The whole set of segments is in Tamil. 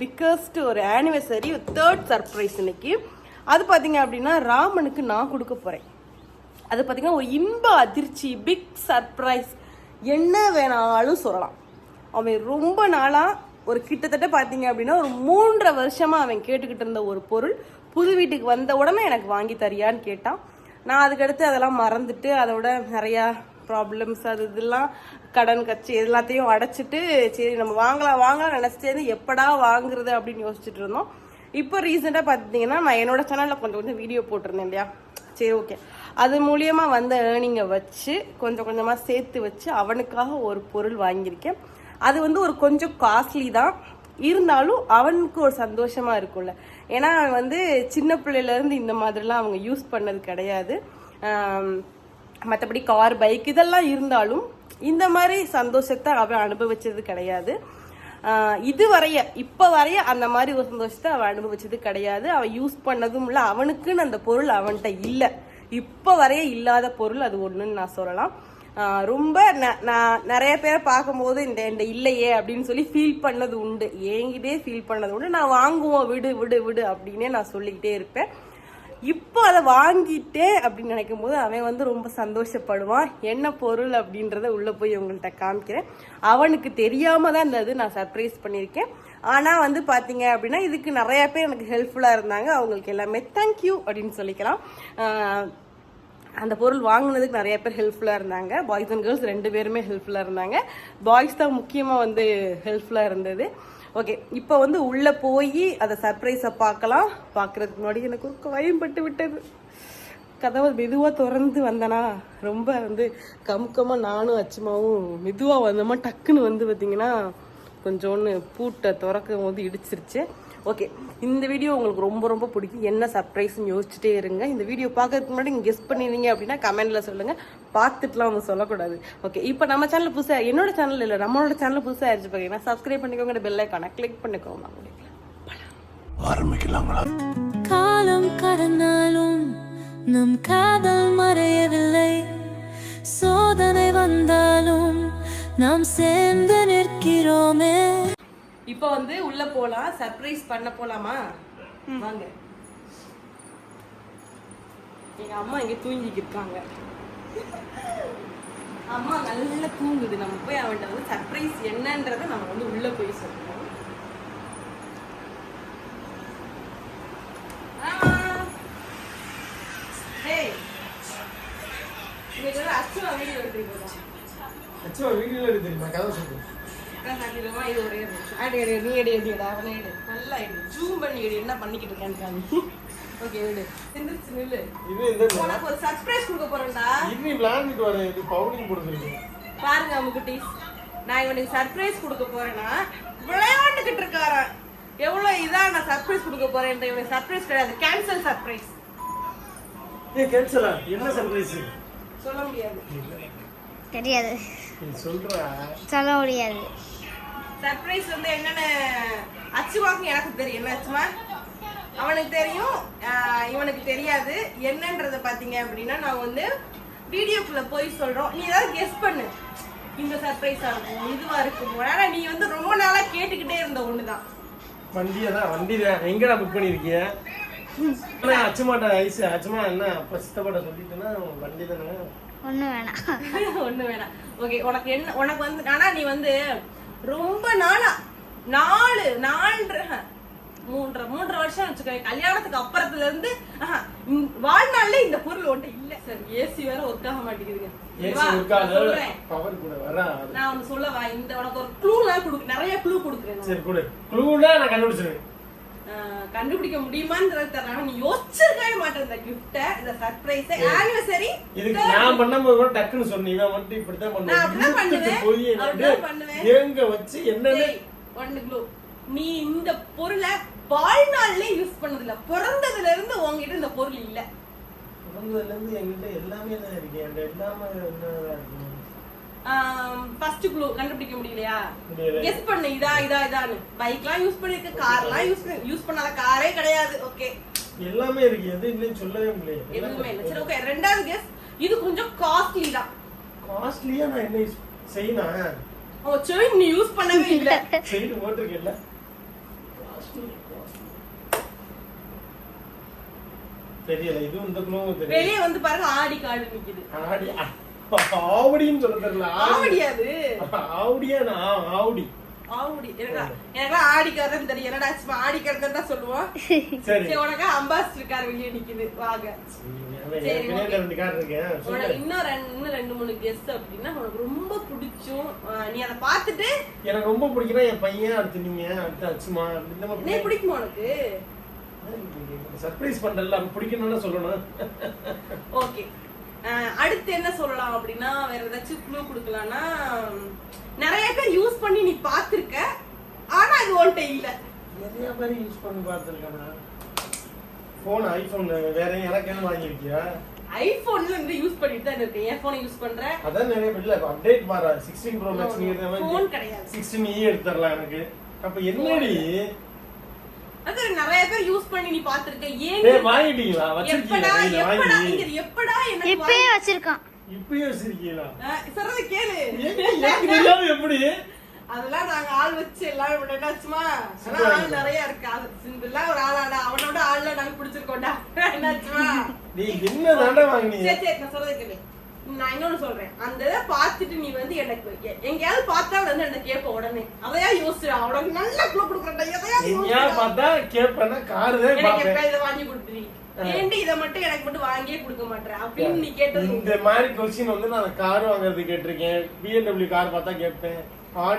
பிக்கஸ்ட் ஒரு ஆனிவர்சரி தேர்ட் சர்ப்ரைஸ் இன்னைக்கு. அது பார்த்தீங்க அப்படின்னா ராமனுக்கு நான் கொடுக்க போகிறேன் அது பார்த்தீங்கன்னா ஒரு இன்ப அதிர்ச்சி பிக் சர்ப்ரைஸ் என்ன வேணாலும் சொல்லலாம். அவன் ரொம்ப நாளாக ஒரு கிட்டத்தட்ட பார்த்தீங்க அப்படின்னா ஒரு மூன்றரை வருஷமாக அவன் கேட்டுக்கிட்டு இருந்த ஒரு பொருள் புது வீட்டுக்கு வந்த உடனே எனக்கு வாங்கி தரியான்னு கேட்டான். நான் அதுக்கடுத்து அதெல்லாம் மறந்துட்டு அதோட நிறையா ப்ராப்ளம்ஸ் அது இதெல்லாம் கடன் கட்சி எல்லாத்தையும் அடைச்சிட்டு சரி நம்ம வாங்கலாம் வாங்கலாம் நினச்சிட்டு எப்படா வாங்குறது அப்படின்னு யோசிச்சுட்டு இருந்தோம். இப்போ ரீசெண்டாக பார்த்தீங்கன்னா நான் என்னோட சேனலில் கொஞ்சம் கொஞ்சம் வீடியோ போட்டிருந்தேன் இல்லையா? சரி ஓகே அது மூலியமாக வந்த ஏர்னிங்கை வச்சு கொஞ்சம் கொஞ்சமாக சேர்த்து வச்சு அவனுக்காக ஒரு பொருள் வாங்கியிருக்கேன். அது வந்து ஒரு கொஞ்சம் காஸ்ட்லி தான். இருந்தாலும் அவனுக்கு ஒரு சந்தோஷமா இருக்கும்ல. ஏன்னா அவன் வந்து சின்ன பிள்ளையிலேருந்து இந்த மாதிரிலாம் அவங்க யூஸ் பண்ணது கிடையாது. மற்றபடி கார் பைக் இதெல்லாம் இருந்தாலும் இந்த மாதிரி சந்தோஷத்தை அவன் அனுபவிச்சது கிடையாது. இது வரைய இப்போ வரைய அந்த மாதிரி ஒரு சந்தோஷத்தை அவன் அனுபவிச்சது கிடையாது. அவன் யூஸ் பண்ணதும் இல்லை அவனுக்குன்னு அந்த பொருள் அவன்கிட்ட இல்லை. இப்போ வரைய இல்லாத பொருள் அது ஒன்றுன்னு நான் சொல்லலாம். ரொம்ப ந- நான் நிறைய பேரை பார்க்கும்போது இந்த இந்த இல்லையே அப்படின்னு சொல்லி ஃபீல் பண்ணது உண்டு. ஏங்கிட்டே ஃபீல் பண்ணது உண்டு? நான் வாங்குவோம் விடு விடு விடு அப்படின்னே நான் சொல்லிக்கிட்டே இருப்பேன். இப்போ அதை வாங்கிட்டேன் அப்படின்னு நினைக்கும் போது அவன் வந்து ரொம்ப சந்தோஷப்படுவான். என்ன பொருள் அப்படின்றத உள்ளே போய் உங்கள்கிட்ட காமிக்கிறேன். அவனுக்கு தெரியாமல் தான் இந்த இது நான் சர்ப்ரைஸ் பண்ணியிருக்கேன். ஆனால் வந்து பார்த்தீங்க அப்படின்னா இதுக்கு நிறைய பேர் எனக்கு ஹெல்ப்ஃபுல்லாக இருந்தாங்க. அவங்களுக்கு எல்லாமே தேங்க்யூ அப்படின்னு சொல்லிக்கலாம். அந்த பொருள் வாங்கினதுக்கு நிறைய பேர் ஹெல்ப்ஃபுல்லாக இருந்தாங்க. பாய்ஸ் அண்ட் கேர்ள்ஸ் ரெண்டு பேருமே ஹெல்ப்ஃபுல்லாக இருந்தாங்க. பாய்ஸ் தான் முக்கியமாக வந்து ஹெல்ப்ஃபுல்லாக இருந்தது. ஓகே இப்போ வந்து உள்ளே போய் அதை சர்ப்ரைஸை பார்க்கலாம் பார்க்குறதுக்கு முன்னாடி எனக்கு ஒரு காயம் பட்டு விட்டது. கதவை மெதுவாக திறந்து வந்தனா ரொம்ப வந்து கமுக்கமாக நானும் அச்சுமாவும் மெதுவாக வந்தோமா டக்குன்னு வந்து பார்த்தீங்கன்னா கொஞ்சோன்னு பூட்டை திறக்கும் போது இடிச்சிருச்சு. ஓகே இந்த வீடியோ உங்களுக்கு ரொம்ப ரொம்ப பிடிக்கும். என்ன சர்ப்ரைஸ்னு யோசிச்சுட்டே இருங்க. இந்த வீடியோ பார்க்கறதுக்கு முன்னாடி நீங்கள் கெஸ் பண்ணிருந்தீங்க அப்படின்னா கமெண்ட்ல சொல்லுங்க. பார்த்துட்டுலாம் அவங்க சொல்லக்கூடாது. ஓகே இப்போ நம்ம சேனல் புதுசாக என்னோட சேனல் இல்லை நம்மளோட சேனல் புதுசாக ஆயிடுச்சு பார்த்தீங்கன்னா சப்ஸ்கிரைப் பண்ணிக்கோங்க பெல் ஐக்கானை கிளிக் பண்ணிக்கோங்க. ஆரம்பிக்கலாங்களா? காலம் கடந்தாலும் நம் காதல் மறையவில்லை. சோதனை வந்தாலும் நாம் சேர்ந்து நிற்கிறோமே. இப்போ வந்து உள்ள போலாம் சர்ப்ரைஸ் பண்ண போலாமா? வாங்க. எங்க அம்மா இங்க தூங்கிட்டு இருக்காங்க. அம்மா நல்லா தூங்குது. நம்ம போய் அவன்கிட்ட வந்து சர்ப்ரைஸ் என்னன்றதை நம்ம வந்து உள்ள போய் வந்து அச்சுவா வீடியோ எடுத்துட்டு ஆக்சுவலா வீடியோல எடுத்து தெரியுமா கதை சொல்லு காட்டிடுமா இது ஒரே. அடி, அடி, நீ அவனே எடு. நல்லா எடு. பண்ணி எடு, என்ன பண்ணிக்கிட்டு இருக்கான்னு எடு. எந்திரிச்சு நில்லு. இது இந்த உனக்கு ஒரு surprise கொடுக்க போறேன்டா. இது விளையாண்டுட்டு வரேன் இது பவுலிங் போடுறது பாருங்க அம்முக்குட்டீஸ். நான் இவனுக்கு surprise கொடுக்க போறேன்னா, விளையாண்டுகிட்டு இருக்காராம். எவ்வளவு இதா நான் surprise கொடுக்க போறேன்ட்டு, இவனுக்கு surprise கிடையாது. ஏ கேன்சலா என்ன சர்ப்ரைஸ் சொல்ல முடியாது. தெரியாது நீ சொல்றா சொல்ல முடியாது surprise வந்து என்னன்னு அச்சுவாக்கு எனக்கு தெரியும் என்ன அச்சுமா அவனுக்கு தெரியும் இவனுக்கு தெரியாது. என்னன்றத பாத்தீங்க அப்படின்னா நான் வந்து வீடியோக்குள்ள போய் சொல்றோம். நீ ஏதாவது கெஸ் பண்ணு. இந்த சர்ப்ரைஸா இருக்கும் இதுவா இருக்கும் ஆனா நீ வந்து ரொம்ப நாளா கேட்டுக்கிட்டே இருந்த ஒண்ணுதான். வண்டியா தான் வண்டி தான் எங்கடா புக் பண்ணிருக்கீங்க என்ன அச்சுமாட்ட ஐஸ் அச்சுமா என்ன அப்ப சித்தப்பாட்ட சொல்லிட்டேன்னா வண்டி தானே? ஒன்றும் வேணாம். ஒண்ணு வேணாம். ஓகே உனக்கு என்ன உனக்கு வந்து ஆனா நீ வந்து ரொம்ப நாளா. நாலு நாலு மூன்றரை மூன்றரை வருஷம் வச்சுக்கோ கல்யாணத்துக்கு அப்புறத்துல இருந்து வாழ்நாள்ல இந்த பொருள் ஒன்று இல்ல. சார் ஏசி வேற ஒர்க் ஆக மாட்டேங்குதுங்க. நான் சொல்றேன். பவர் கூட வரா. நான் ஒன்னு சொல்லவா? இந்த உனக்கு ஒரு க்ளூலாம் கொடுக்கு நிறைய க்ளூ கொடுக்குறேன். சரி கொடு. க்ளூனா நான் கண்டுபிடிச்சிருவேன். கண்டுபிடிக்க முடியுமான்றது தரேன் நீ யோசிச்சிருக்கவே மாட்டேன் இந்த கிஃப்ட இந்த சர்ப்ரைஸ் ஆனிவர்சரி இதுக்கு நான் பண்ணும்போது கூட டக்குன்னு சொன்னீங்க இவன் மட்டும் நான் அப்படிதான் பண்ணுவேன் பண்ணுவேன். போய் பண்ணுவேன். எங்க வச்சு என்னன்னு ஒண்ணு க்ளூ நீ இந்த பொருளை வாழ்நாள்ல யூஸ் பண்ணதில்ல. பிறந்ததுல இருந்து உன்கிட்ட இந்த பொருள் இல்ல. பிறந்ததுல இருந்து என்கிட்ட எல்லாமே தான் இருக்கு. என்கிட்ட எல்லாமே இருக்கு? ஃபர்ஸ்ட் க்ளூ கண்டுபிடிக்க முடியலையா? முடியல. கெஸ் பண்ணு இதா இதா இதான்னு. பைக்லாம் யூஸ் பண்ணிருக்க கார்லாம் யூஸ் பண்ணி. யூஸ் பண்ணாத காரே கிடையாது. ஓகே எல்லாமே இருக்கு. எது இல்லைன்னு சொல்லவே முடியாது எதுவுமே இல்லை. சரி ஓகே ரெண்டாவது கெஸ் இது கொஞ்சம் காஸ்ட்லி தான். காஸ்ட்லியா நான் என்ன செய்யணும் ஓ செயின் நீ யூஸ் பண்ணவே இல்ல. செயின் போட்டிருக்கேன்ல தெரியல. இது இந்த குளவும் தெரியல. வெளியே வந்து பாருங்க ஆடி காடு நிக்குது. ஆடி ஆவடின்னு சொல்ல தெரியல ஆவடி ஆவடியாது ஆவடியா நான் ஆவடி ஆவடி எனக்கு தெரியும் என்னடா சும்மா ஆடி காரன் தான் சொல்லுவோம் சரி உனக்கு அம்பாசிடர் கார் வெளியே நிக்குது வாங்க. இன்னும் ரெண்டு ரெண்டு மூணு கெஸ்ட் அப்படின்னா உனக்கு ரொம்ப பிடிச்சும் நீ அதை பார்த்துட்டு எனக்கு ரொம்ப பிடிக்கும்னா என் பையன் அடுத்து நீங்க அடுத்து அச்சுமா பிடிக்குமா உனக்கு சர்ப்ரைஸ் பண்றல பிடிக்கணும்னு சொல்லணும் ஓகே அடுத்து என்ன சொல்லலாம் அப்படின்னா வேற ஏதாச்சும் க்ளூ கொடுக்கலாம்னா நிறைய பேர் யூஸ் பண்ணி நீ பார்த்திருக்க ஆனா அது உன்கிட்ட இல்ல. நிறைய பேர் யூஸ் பண்ணி பார்த்துருக்கேன் ஃபோன் ஐஃபோன் வேற எனக்கு என்ன வாங்கியிருக்கியா? ஐபோன்ல இருந்து யூஸ் பண்ணிட்டு தான் இருக்கேன் என் போனை யூஸ் பண்றேன் அதான் நிறைய இல்ல அப்டேட் மாறா சிக்ஸ்டீன் ப்ரோ மேக்ஸ் நீ Phone கிடையாது. சிக்ஸ்டீன் இ எடுத்துடலாம் எனக்கு. அப்ப என்னடி? அது நிறைய பேர் யூஸ் பண்ணி நீ பார்த்திருக்க. ஏன் டேய் வாங்கிட்டீங்களா? எப்படா வச்சிருக்கீங்களா கையில எப்படா வாங்கி இங்க எப்படா எனக்கு இப்பயே வாங்கி- வச்சிருக்கான். இப்பயே வச்சிருக்கீங்களா? ஆஹ் சொல்றத கேளு. ஏங்க, எனக்கு தெரியாம எப்படி. அதெல்லாம் நாங்க ஆள் வச்சு எல்லாரும் விடட்டாச்சுமா ஆனா ஆள் நிறைய இருக்கு. அது சிம்பிளா ஒரு ஆளாடா அவனோட ஆள்ல நாங்க பிடிச்சிருக்கோம்டா. என்னாச்சுமா நீ என்ன தாண்டா வாங்கினீங்க? சரி சரி நான் சொல்றதை கேளு. நான் இன்னொன்னு சொல்றேன். அந்த இதை பார்த்துட்டு நீ வந்து எனக்கு எங்கேயாவது பார்த்தா வந்து என்ன கேட்ப உடனே. அதையா யோசிச்சு அவனுக்கு நல்ல குழு கொடுக்குறேன்டா. எதையா பார்த்தா கேட்பேன்னா காரு எனக்கு எப்ப இதை வாங்கி கொடுத்துரு ஏன்டி இதை மட்டும் எனக்கு மட்டும் வாங்கியே கொடுக்க மாட்டேன் அப்படின்னு நீ கேட்டது இந்த மாதிரி கொஸ்டின் வந்து நான் கார் வாங்குறது கேட்டிருக்கேன். பிஎன்டபிள்யூ கார் பார்த்தா கேட்பேன்.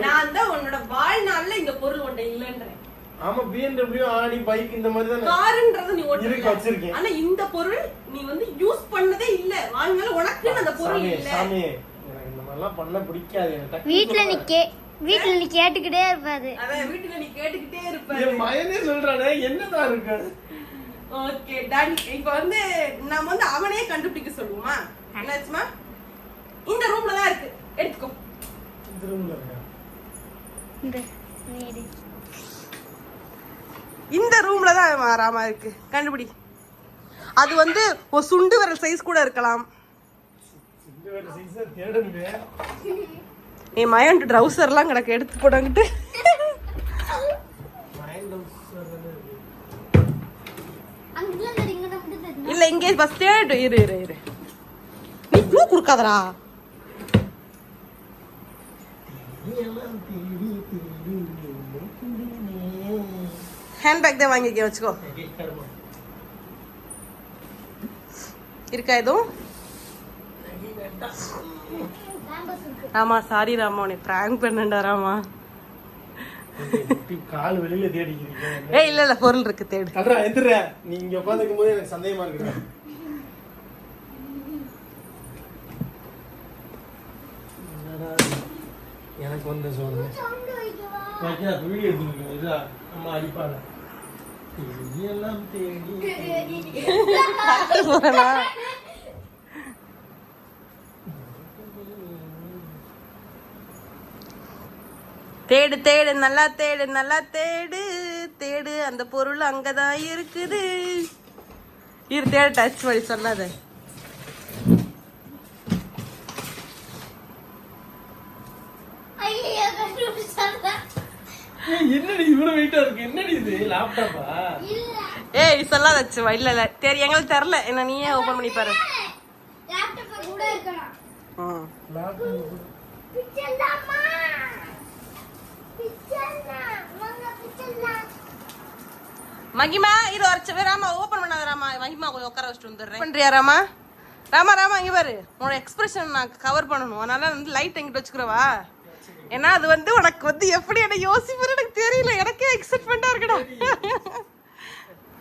நான் தான் உன்னோட வாழ்நாள்ல இந்த பொருள் ஒன்றை இல்லைன்றேன். ஆமா பிஎன்டபிள்யூ ஆடி பைக் இந்த மாதிரி தானே? காருன்றது நீ இருக்கு, ஓட்டு வச்சிருக்கேன். ஆனா இந்த பொருள் நீ வந்து யூஸ் பண்ணதே இல்ல. வாழ்நாள் உனக்கு அந்த பொருள் இல்ல. சாமி எனக்கு இந்த மாதிரிலாம் பண்ண பிடிக்காது. எனக்கு சொல்லுவேன். நிக்கே வீட்டுல நீ கேட்டுக்கிட்டே இருப்பாது. அதான் வீட்டுல நீ கேட்டுக்கிட்டே இருப்ப. என் மயனே சொல்றானே என்னதான் இருக்கு? ஓகே டன் இப்ப வந்து நம்ம வந்து அவனே கண்டுபிடிக்க சொல்லுவோமா? என்னாச்சுமா? இந்த ரூம்ல தான் இருக்கு. எடுத்துக்கோ. திரும்ப இருக்கா? இந்த இந்த ரூம்ல தான் மாறாம இருக்கு. கண்டுபிடி. அது வந்து ஒரு சுண்டு விரல் சைஸ் கூட இருக்கலாம். நீ என் மயன் ட்ரௌசர்லாம் கிடக்கு எடுத்து போடாங்கிட்டு மைண்ட் இங்க இல்ல இங்கே இரு இரு இரு. நீ க்ளூ கொடுக்காதடா. ஹேண்ட்பேக் தான் வாங்கிக்க வச்சுக்கோ. இருக்கா எதுவும் இருக்கு ராமா சாரி ராமா உன்னை ப்ராங்க் பண்ணண்டா ராமா. கால் வெளியில தேடிக்கிறீங்க ஏய் இல்ல இல்ல பொருள் இருக்கு தேடு. கல்றா எந்திர. நீ இங்க உட்காந்துக்கும் போது எனக்கு சந்தேகமா இது? எனக்கு வந்த சோதனை வைக்கா வீடியோ எடுத்துருக்கோம் இதா. அம்மா அடிப்பாங்க. தேடி? தேடு. தேடு நல்லா தேடு நல்லா தேடு. தேடு அந்த பொருள் அங்கதான் இருக்குது. இரு தேடு டச் வழி சொல்லாத. என்னடி இவ்வளவு வெயிட்டா இருக்கு? இல்ல ஏய் சொல்லாத அச்சுவா இல்ல இல்ல. சரி எங்களுக்கு தெரில என்ன நீயே ஓபன் பண்ணி பாரு. மகிமா இது வரைச்சவே ராமா ஓபன் பண்ணாத ராமா. மகிமா கொஞ்சம் உட்கார வச்சுட்டு வந்துடுறேன். பண்றியா ராமா? ராமா ராமா இங்க பாரு. உன்னோட எக்ஸ்பிரஷன் நான் கவர் பண்ணணும். அதனால வந்து லைட் எங்கிட்ட வச்சுக்கிறவா? ஏன்னா அது வந்து உனக்கு வந்து எப்படி என்ன எனக்கு தெரியல எனக்கே எக்ஸைட்மெண்டா இருக்குடா.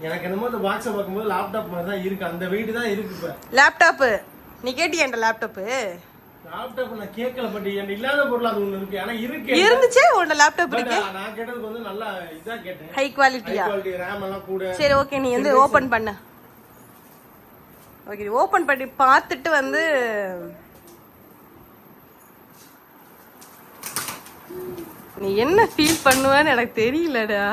எனக்கு என்னமோ இந்த பாக்ஸை பார்க்கும்போது லேப்டாப் மாதிரி தான் இருக்கு. அந்த வெயிட் தான் இருக்கு இப்ப. லேப்டாப்பு நீ கேட்டியா என்கிட்ட லேப்டாப்பு லேப்டாப் நான் கேட்கல பட் என் இல்லாத பொருள் அது ஒண்ணு இருக்கு. ஆனா இருக்கு இருந்துச்சே உன்னோட லேப்டாப் இருக்கு நான் கேட்டதுக்கு வந்து நல்லா இதா கேட்டேன். ஹை குவாலிட்டியா குவாலிட்டி ரேம் எல்லாம் கூட. சரி ஓகே நீ வந்து ஓபன் பண்ணு. ஓகே ஓபன் பண்ணி பார்த்துட்டு வந்து நீ என்ன ஃபீல் பண்ணுவேன்னு எனக்கு தெரியலடா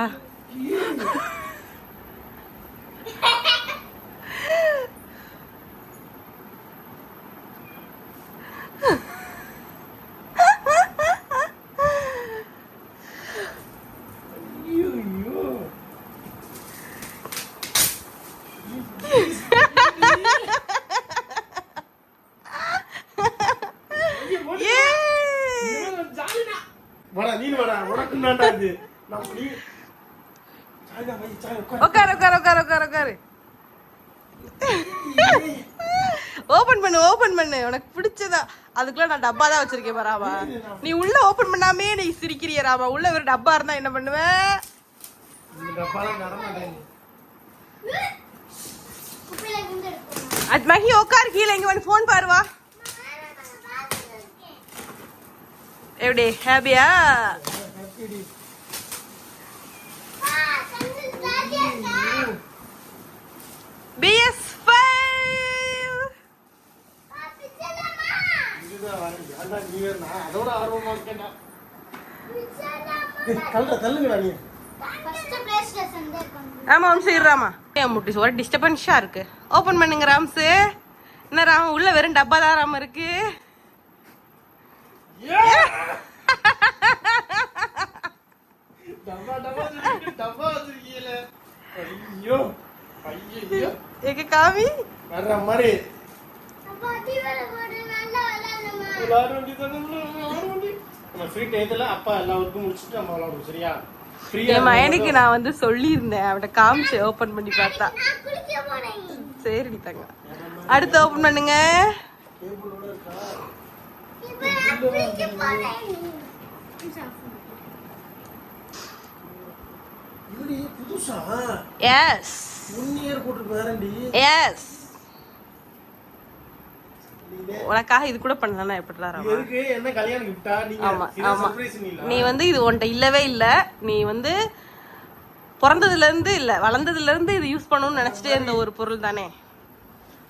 நான் புடி சாய் தான் வை சாய் உட்காரு உட்காரு உட்காரு உட்காரு உட்காரு ஓபன் பண்ணு ஓபன் பண்ணு. உனக்கு பிடிச்சதா? அதுக்குள்ள நான் டப்பா தான் வச்சிருக்கேன் ராமா. நீ உள்ள ஓபன் பண்ணாமே நீ சிரிக்கிறிய ராமா. உள்ள ஒரு டப்பா இருந்தா என்ன பண்ணுவ? அது மகி உட்காரு கீழே இங்க வந்து ஃபோன் பாருவா எப்படி? ஹாப்பியா பிஎஸ் அதோட ஆர்வமா இருக்கேன்டா தள்ள தள்ளுங்கடா நீ. ஆமா வம்சு இருறாமா ஏன் முட்டி ஒரு டிஸ்டர்பன்ஸா இருக்கு. ஓபன் பண்ணுங்க ராம்ஸ் என்ன ராம் உள்ள வெறும் டப்பா தான் ராம் இருக்கு. டப்பா டப்பா வச்சிருக்கீங்க, டப்பா வச்சிருக்கீங்கள ஐயோ ஐயோ. எங்க காமி வர்ற மாதிரி. என் மயனுக்கு நான் வந்து சொல்லியிருந்தேன் அவட்ட காமிச்சு ஓபன் பண்ணி பார்த்தா. சரி தங்க. அடுத்து ஓபன் பண்ணுங்க. எஸ் எஸ் உனக்காக இது கூட பண்ணலாம் எப்படிடா ராமா? நீ வந்து இது உன்கிட்ட இல்லவே இல்ல. நீ வந்து பிறந்ததுல இருந்து இல்ல வளர்ந்ததுல இருந்து இது யூஸ் பண்ணணும்னு நினைச்சிட்டே இருந்த ஒரு பொருள் தானே.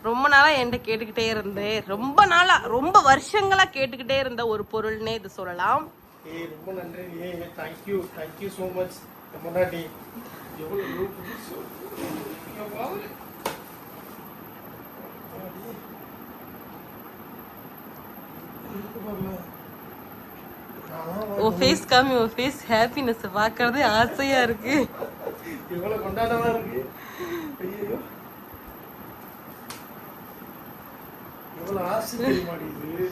ரொம்ப நாளா என்கிட்ட கேட்டுக்கிட்டே இருந்து. ரொம்ப நாளா ரொம்ப வருஷங்களா கேட்டுக்கிட்டே இருந்த ஒரு பொருள்னே இது சொல்லலாம். ஏய் ரொம்ப நன்றி ஏய் thank you thank you so much. முன்னாடி எவ்வளவு எவ்வளவு புதுசு எவ்வளவு உன் ஃபேஸ் காமி உன் ஃபேஸ் ஹாப்பினஸ் பார்க்கறதே ஆசையா இருக்கு எவ்வளவு கொண்டாட்டமா இருக்கு ஐயோ எவ்வளவு ஆசை தெரியுமாடி இது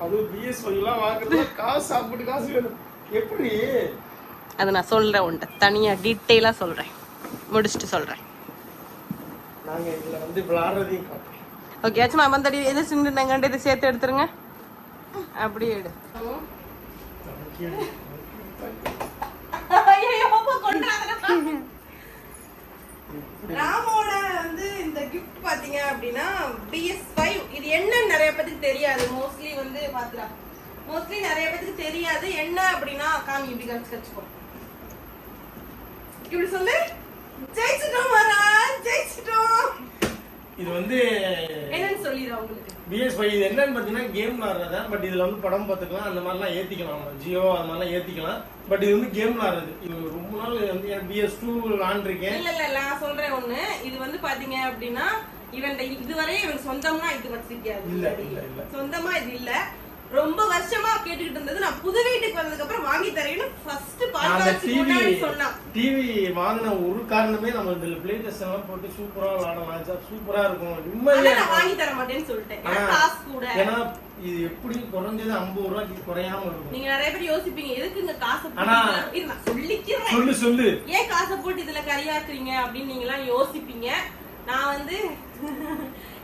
அதுவும் பிஎஸ் எல்லாம் வாங்குறதுல காசு சாப்பிட்டு காசு வேணும் எப்படி அதை நான் சொல்றேன் உன்கிட்ட. தனியா டீட்டெயிலா சொல்றேன். முடிச்சுட்டு காட்டுறோம். ஓகே ஆச்சுமா? வந்தடி எது சிந்துனாங்கன்ட்டு இதை சேர்த்து எடுத்துருங்க. அப்படியே எடு. ராமோட வந்து இந்த gift பாத்தீங்க அப்படின்னா பிஎஸ் ஃபைவ் இது என்னன்னு நிறைய பேருக்கு தெரியாது. மோஸ்ட்லி வந்து பாத்துலாம் மோஸ்ட்லி நிறைய பேருக்கு தெரியாது. என்ன அப்படின்னா காமி இப்படி கழிச்சு கழிச்சுக்கோ இப்படி சொல்லு. ஜெயிச்சிட்டோம் மகாராஜ் ஜெயிச்சிட்டோம். இது வந்து என்னன்னு சொல்லிடுறேன் உங்களுக்கு பிஎஸ் ஃபைவ் இது என்னன்னு பார்த்தீங்கன்னா கேம் விளாடுறதா? பட் இதுல வந்து படம் பார்த்துக்கலாம் அந்த மாதிரிலாம் ஏத்திக்கலாம். ஜியோ அந்த மாதிரிலாம் ஏத்திக்கலாம். பட் இது வந்து கேம் விளாடுறது. இது ரொம்ப நாள் வந்து பிஎஸ் டூ விளாண்டுருக்கேன். இல்ல இல்ல நான் சொல்றேன் ஒண்ணு. இது வந்து பாத்தீங்க அப்படின்னா இவன் இதுவரை இவன் சொந்தமா இது வச்சிருக்காது. இல்ல, இல்ல, இல்ல. சொந்தமா இது இல்ல. ரொம்ப வருஷமா கேட்டுக்கிட்டு இருந்தது. நான் புது வீட்டுக்கு வந்ததுக்கு அப்புறம் வாங்கி தரேன்னு ஃபர்ஸ்ட் அந்த பால் டிவி வாங்கின ஒரு காரணமே நம்ம இதுல பிளே டெஸ்ட் எல்லாம் போட்டு சூப்பரா விளாடலாம் சூப்பரா இருக்கும். நிம்மதியா நான் வாங்கி தர மாட்டேன்னு சொல்லிட்டேன். காசு கூட. ஏன்னா இது எப்படி குறைஞ்சது ஐம்பது ரூபாய்க்கு குறையாம இருக்கும். நீங்க நிறைய பேர் யோசிப்பீங்க எதுக்கு இந்த காசை போட்டு ஆனா- சொல்லிக்கிறேன். சொல்லு சொல்லு. ஏன் காசை போட்டு இதுல கரியாக்குறீங்க அப்படின்னு நீங்க எல்லாம் யோசிப்பீங்க. நான் வந்து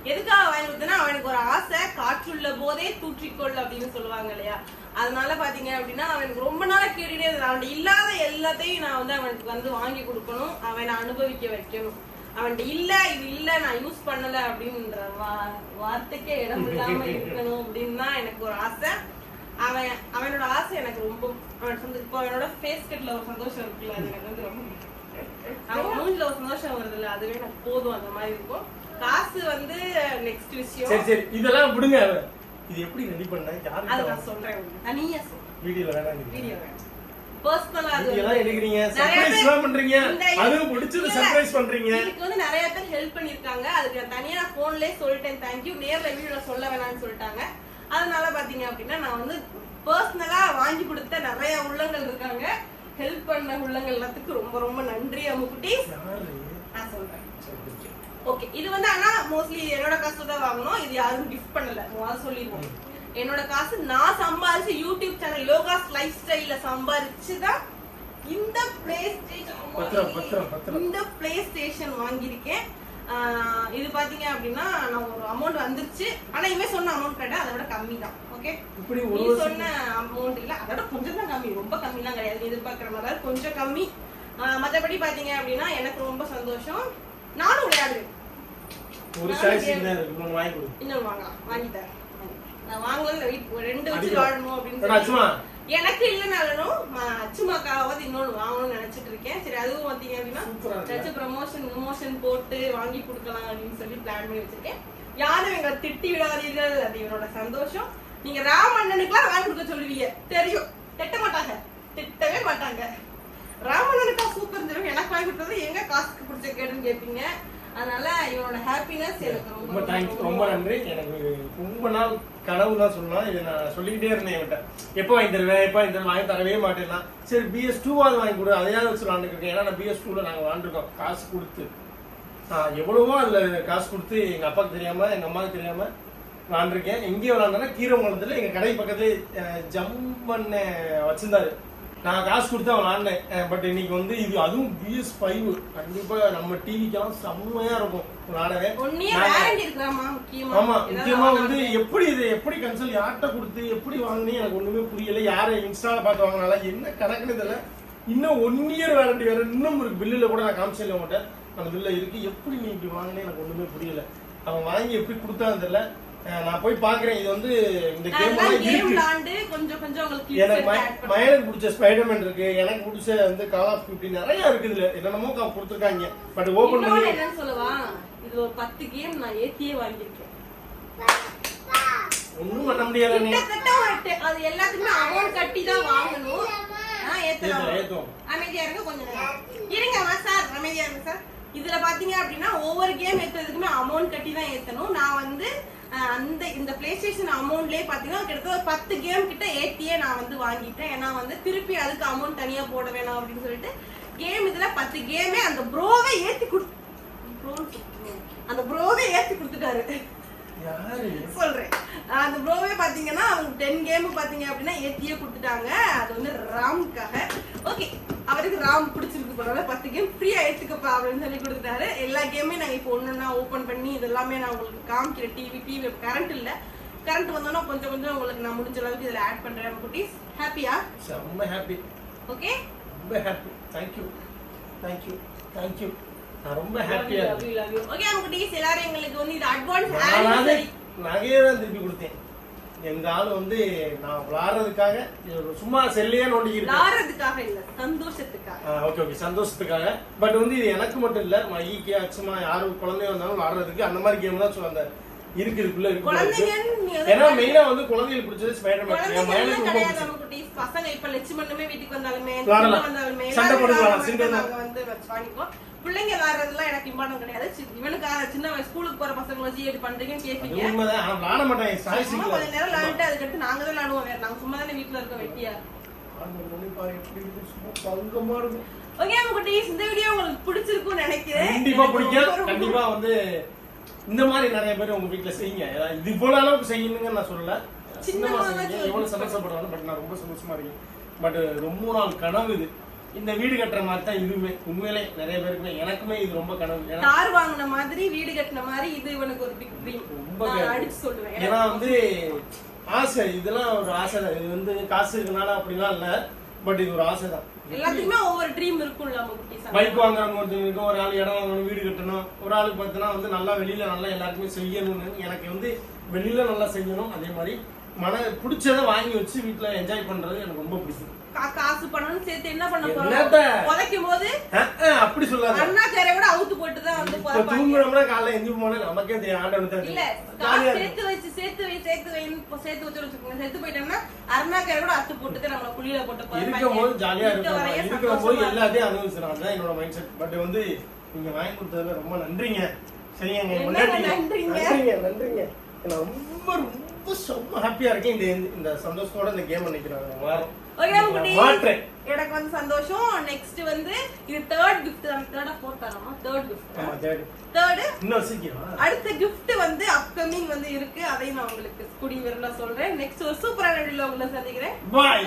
எதுக்காக வாங்கி கொடுத்தேன்னா அவனுக்கு ஒரு ஆசை காற்றுள்ள போதே தூற்றிக்கொள் அப்படின்னு சொல்லுவாங்க இல்லையா? அதனால பாத்தீங்க அப்படின்னா அவனுக்கு ரொம்ப நாளா கேட்டுட்டே இருந்தான் அவன் இல்லாத எல்லாத்தையும் நான் வந்து அவனுக்கு வந்து வாங்கி கொடுக்கணும். அவனை அனுபவிக்க வைக்கணும். அவன்கிட்ட இல்ல இது இல்ல நான் யூஸ் பண்ணல அப்படின்ற வார்த்தைக்கே இடம் இல்லாம இருக்கணும் அப்படின்னு தான் எனக்கு ஒரு ஆசை. அவன் அவனோட ஆசை எனக்கு ரொம்ப அவன் வந்து இப்போ அவனோட ஃபேஸ் கட்ல ஒரு சந்தோஷம் இருக்குல்ல அது எனக்கு வந்து ரொம்ப அவன் மூஞ்சில ஒரு சந்தோஷம் வருதுல்ல அதுவே எனக்கு போதும் அந்த மாதிரி இருக்கும். காசு வந்து நெக்ஸ்ட் சரி விஷயம். சரி இதெல்லாம் விடுங்க. இது எப்படி ரெடி பண்ண? அது யாருக்கு நான் சொல்றேன். தனியா சொல்றேன் வீடியோல வேணாம் வீடியோ பர்சனலா அது வந்து- எடுக்கிறீங்க. சர்ப்ரைஸ் பேர் எல்லாம் பண்றீங்க. பிடிச்சது இல்ல. சர்ப்ரைஸ் பண்றீங்க. இதுக்கு வந்து நிறைய பேர் ஹெல்ப் பண்ணிருக்காங்க அதுக்கு நான் தனியா நான் போன்லயே சொல்லிட்டேன் தேங்க்யூ நேர்ல வீடியோல சொல்ல வேணாம்னு சொல்லிட்டாங்க. அதனால பாத்தீங்க அப்படின்னா நான் வந்து பர்சனலா வாங்கி கொடுத்த நிறைய உள்ளங்கள் இருக்காங்க. ஹெல்ப் பண்ண உள்ளங்கள் எல்லாத்துக்கும் ரொம்ப ரொம்ப நன்றி அம்முக்குட்டி யாரு? நான் சொல்றேன். சரி. ஓகே இது வந்து ஆனா மோஸ்ட்லி என்னோட காசு தான் வாங்கணும். இது யாரும் கிஃப்ட் பண்ணல. முதல்ல சொல்லிடுவோம் என்னோட காசு நான் சம்பாரிச்சு யூடியூப் சேனல் யோகாஸ் லைஃப் ஸ்டைல்ல சம்பாரிச்சு தான் இந்த பிளே பத்திரம். இந்த பிளே ஸ்டேஷன் வாங்கியிருக்கேன் இது பாத்தீங்க அப்படின்னா நான் ஒரு அமௌண்ட் வந்துருச்சு. ஆனா இவன் சொன்ன அமௌண்ட் கிடையாது அதை விட கம்மி தான். ஓகே இப்படி நீ சொன்ன அமௌண்ட் இல்ல அதோட கொஞ்சம் தான் கம்மி. ரொம்ப கம்மிலாம் கிடையாது. நீ எதிர்பார்க்குற மாதிரி கொஞ்சம் கம்மி. மத்தபடி பாத்தீங்க அப்படின்னா எனக்கு ரொம்ப சந்தோஷம். நானும் விளையாடுவேன். ஒரு சாய்ஸ் தான் இருக்கு இன்னொன்னு வாங்கி கொடு இன்னொரு வாங்கலாம். வாங்கி தரேன் நான் வாங்கல வெயிட் ரெண்டு வச்சு. விளையாடணும் அப்படின்னு எனக்கு இல்லைனாலும் அச்சுமாக்காவது இன்னொன்று வாங்கணும்னு நினைச்சிட்டு இருக்கேன். சரி அதுவும் பார்த்தீங்க அப்படின்னா. ஏதாச்சும் ப்ரமோஷன் ப்ரமோஷன் போட்டு வாங்கி கொடுக்கலாம் அப்படின்னு சொல்லி பிளான் பண்ணி வச்சிருக்கேன். யாரும் எங்களை திட்டி விடாதீர்கள். அது இவரோட சந்தோஷம். நீங்க ராமண்ணனுக்குலாம் வாங்கி கொடுக்க சொல்லுவீங்க. தெரியும். திட்ட மாட்டாங்க. திட்டவே மாட்டாங்க. ராமண்ணனுக்கா சூப்பர் தெரியும். எனக்கு வாங்கி கொடுத்தது எங்க காசுக்கு பிடிச்ச கேடுன்னு கேட்பீங்க அதனால இவனோட ஹாப்பினஸ் எனக்கு ரொம்ப தேங்க்ஸ் ரொம்ப நன்றி. எனக்கு ரொம்ப நாள் கனவு தான் சொல்லலாம். இதை நான் சொல்லிக்கிட்டே இருந்தேன் என்கிட்ட எப்போ வாங்கி தருவேன்? எப்போ வாங்கி தருவேன்? வாங்கி தரவே மாட்டேன்னா சரி பிஎஸ் டூவாவது வாங்கி கொடு. அதையாவது வச்சு விளாண்டுருக்கேன் ஏன்னா நான் பிஎஸ் டூவில் நாங்கள் வாண்டிருக்கோம் காசு கொடுத்து. எவ்வளவோ அதில் காசு கொடுத்து எங்கள் அப்பாவுக்கு தெரியாமல் எங்கள் அம்மாவுக்கு தெரியாமல் விளாண்டுருக்கேன் எங்கே விளாண்டேன்னா கீரமங்கலத்தில் எங்கள் கடை பக்கத்துல ஜம்மண்ண வச்சிருந்தாரு. நான் காசு கொடுத்து அவன் விளாண்டேன் பட் இன்னைக்கு வந்து இது அதுவும் பிஎஸ் ஃபைவ் கண்டிப்பாக நம்ம டிவிக்கெல்லாம் செம்மையாக இருக்கும். முக்கியமா? ஆமா முக்கியமா வந்து எப்படி இது எப்படி கன்சல் யார்கிட்ட கொடுத்து எப்படி வாங்கினே எனக்கு ஒண்ணுமே புரியல. யாரை இன்ஸ்டால பார்த்து வாங்கினால என்ன கணக்குன்னு தெரியல. இன்னும் ஒன் இயர் வேரண்டி வேற இன்னும் இருக்கு பில்லுல கூட நான் காமிச்சல மாட்டேன் அந்த பில்ல இருக்கு. எப்படி நீ இப்படி வாங்கினே எனக்கு ஒண்ணுமே புரியல. அவன் வாங்கி எப்படி கொடுத்தான்னு தெரியல. நான் போய் பாக்குறேன் இது வந்து இந்த கேம் இருக்கு. விளாண்டு கொஞ்சம் கொஞ்சம் உங்களுக்கு எனக்கு மயனுக்கு பிடிச்ச ஸ்பைடர்மேன் இருக்கு. எனக்கு பிடிச்ச வந்து கால் ஆஃப் டியூட்டி நிறைய இருக்குது இதுல. என்னென்னமோ கொடுத்திருக்காங்க. பட் ஓபன் பண்ணி என்னன்னு சொல்லவா? இது ஒரு பத்து கேம் நான் ஏத்தியே வாங்கியிருக்கேன். ஒண்ணும் பண்ண நீ. te- அது எல்லாத்துக்குமே அமௌண்ட் கட்டி தான் வாங்கணும். அமைதியா இருங்க கொஞ்சம் இருங்கம்மா சார். அமைதியா இருங்க சார். இதுல பாத்தீங்க அப்படின்னா ஒவ்வொரு கேம் ஏத்துறதுக்குமே அமௌண்ட் கட்டி தான் ஏத்தணும். நான் வந்து அந்த இந்த பிளே ஸ்டேஷன் அமௌண்ட்லயே பாத்தீங்கன்னா கிட்டத்தட்ட பத்து கேம் கிட்ட ஏத்தியே நான் வந்து வாங்கிட்டேன். ஏன்னா வந்து திருப்பி அதுக்கு அமௌண்ட் தனியா போட வேணாம் அப்படின்னு சொல்லிட்டு கேம் இதுல பத்து கேமே அந்த ப்ரோவே ஏத்தி கொடு bro-ன்னு சொல்றேன். அந்த ப்ரோவே ஏத்தி கொடுத்துட்டாரு. சொல்றேன். அந்த ப்ரோவே பாத்தீங்கன்னா அவங்க டென் கேம் பாத்தீங்க அப்படின்னா ஏத்தியே கொடுத்துட்டாங்க. அது வந்து ராமுக்காக ஓகே அவருக்கு ராம் பிடிச்சிருக்கு போறதால பத்து கேம் ஃப்ரீயா ஏத்துக்கப்பா அப்படின்னு சொல்லி கொடுத்துட்டாரு. எல்லா கேமே நாங்க இப்போ ஒன்னொன்னா ஓபன் பண்ணி இதெல்லாமே நான் உங்களுக்கு காமிக்கிறேன். டிவி டிவி கரண்ட் இல்ல. கரண்ட் வந்தோன்னா கொஞ்சம் கொஞ்சம் உங்களுக்கு நான் முடிஞ்ச அளவுக்கு இதுல ஆட் பண்றேன் குட்டீஸ். ஹாப்பியா செம்ம ஹாப்பி ஓகே ரொம்ப happy thank you thank you thank you நான் ரொம்ப ஹாப்பியா இருக்கேன். ஓகே அவங்க குட்டீஸ். எல்லாரும் எங்களுக்கு வந்து இது அட்வான்ஸ் நகையே தான் திருப்பி கொடுத்தேன். எங்க ஆளு வந்து நான் விளாடுறதுக்காக சும்மா செல்லையே நோண்டிக்கிட்டு விளாடுறதுக்காக இல்ல சந்தோஷத்துக்காக. ஓகே ஓகே சந்தோஷத்துக்காக. பட் வந்து இது எனக்கு மட்டும் இல்ல மைக்கு அச்சுமா யாரும் குழந்தைய வந்தாலும் விளாடுறதுக்கு அந்த மாதிரி கேம் தான் அந்த இருக்கு இதுக்குள்ள இருக்கு ஏன்னா மெயினா வந்து குழந்தைகளுக்கு பிடிச்சது ஸ்பைடர்மேன் என் மயனுக்கு ரொம்ப பிடிச்சது. பசங்க இப்ப லட்சுமணனுமே வீட்டுக்கு வந்தாலுமே சண்டை. நாங்க வந்து வச்சு வாங்கிக்குவோம். பிள்ளைங்க விளையாடுறதுலாம் எனக்கு இம்பார்ட்டன் கிடையாது. இவனுக்கு சின்ன வயசு ஸ்கூலுக்கு போற பசங்க வச்சு எப்படி பண்றீங்கன்னு கேட்பீங்க சும்மா கொஞ்ச நேரம் விளையாண்டுட்டு அதுக்கடுத்து நாங்க தான் விளையாடுவோம் வேற. நாங்க சும்மா தானே வீட்டுல இருக்கோம் வெட்டியா. ஓகே குட்டீஸ் இந்த வீடியோ உங்களுக்கு பிடிச்சிருக்கும்னு நினைக்கிறேன். கண்டிப்பா பிடிக்கும். கண்டிப்பா வந்து இந்த மாதிரி நிறைய பேர் உங்க வீட்ல செய்யுங்க. இது போல அளவுக்கு நான் சொல்லல. தான் எவ்வளவு சந்தோஷப்படுவாங்க பட் நான் ரொம்ப சந்தோஷமா இருக்கேன். பட் ரொம்ப நாள் கனவு இது. இந்த வீடு கட்டுற மாதிரி தான் இதுவுமே. உண்மையிலே நிறைய பேருக்குமே எனக்குமே இது ரொம்ப கனவு. கார் வாங்குன மாதிரி வீடு கட்டின மாதிரி இது இவனுக்கு ஒரு பிக் ட்ரீம் ரொம்ப. அடிச்சு சொல்லுவேன். ஏன்னா வந்து ஆசை. இதெல்லாம் ஒரு ஆசை தான். இது வந்து காசு இருக்கனால அப்படிலாம் இல்ல. பட் இது ஒரு ஆசை தான். எல்லாத்துக்குமே ஒவ்வொரு ட்ரீம் இருக்கும்ல பைக் வாங்குறவங்க ஒருத்தவங்களுக்கு ஒரு ஆள் இடம் வாங்கணும் வீடு கட்டணும். ஒரு ஆளுக்கு பார்த்தீங்கன்னா வந்து நல்லா வெளியில நல்லா எல்லாருக்குமே செய்யணும்னு. எனக்கு வந்து வெளியில நல்லா செய்யணும் அதே மாதிரி மன பிடிச்சதை வாங்கி வச்சு வீட்டுல என்ஜாய் பண்றது எனக்கு ரொம்ப பிடிக்கும். காசு பணம்னு சேர்த்து என்ன பண்ண? போறோம்? புதைக்கும் போது அப்படி சொல்லாத. அண்ணா கரை கூட அவுத்து போட்டு தான் வந்து தூங்குறோம்னா காலைல எஞ்சி போனா நமக்கே தெரியும் தான் இல்ல சேர்த்து இருக்கும். வச்சு சேர்த்து வை சேர்த்து இப்ப சேர்த்து வச்சு வச்சுக்கோங்க. சேர்த்து போயிட்டோம்னா அருணா கரை கூட அத்து போட்டு நம்மள குழியில போட்டு இருக்கும் போது ஜாலியா இருக்க இருக்கும். வரைய இருக்கிற போது எல்லாத்தையும் அனுபவிச்சிடும் அதுதான் என்னோட மைண்ட் செட் பட் வந்து நீங்க வாங்கி கொடுத்ததுல ரொம்ப நன்றிங்க. சரிங்க நன்றிங்க? நன்றிங்க நன்றிங்க. நான் ரொம்ப ரொம்ப ஹாப்பியா இருக்கேன். இந்த இந்த சந்தோஷத்தோட இந்த கேம் நினைக்கிறேன் மாற்றேன். எனக்கு வந்து சந்தோஷம். நெக்ஸ்ட் வந்து இது தேர்ட் கிஃப்ட் தான். தேர்டா போட்டாராமா தேர்ட் கிஃப்ட் தேர்ட் இன்னும் சீக்கிரம் அடுத்த gift வந்து அப்கமிங் வந்து இருக்கு. அதையும் நான் உங்களுக்கு கூடிய விரைவில் சொல்றேன். நெக்ஸ்ட் ஒரு சூப்பரான வீடியோல உங்களை சந்திக்கிறேன். பாய்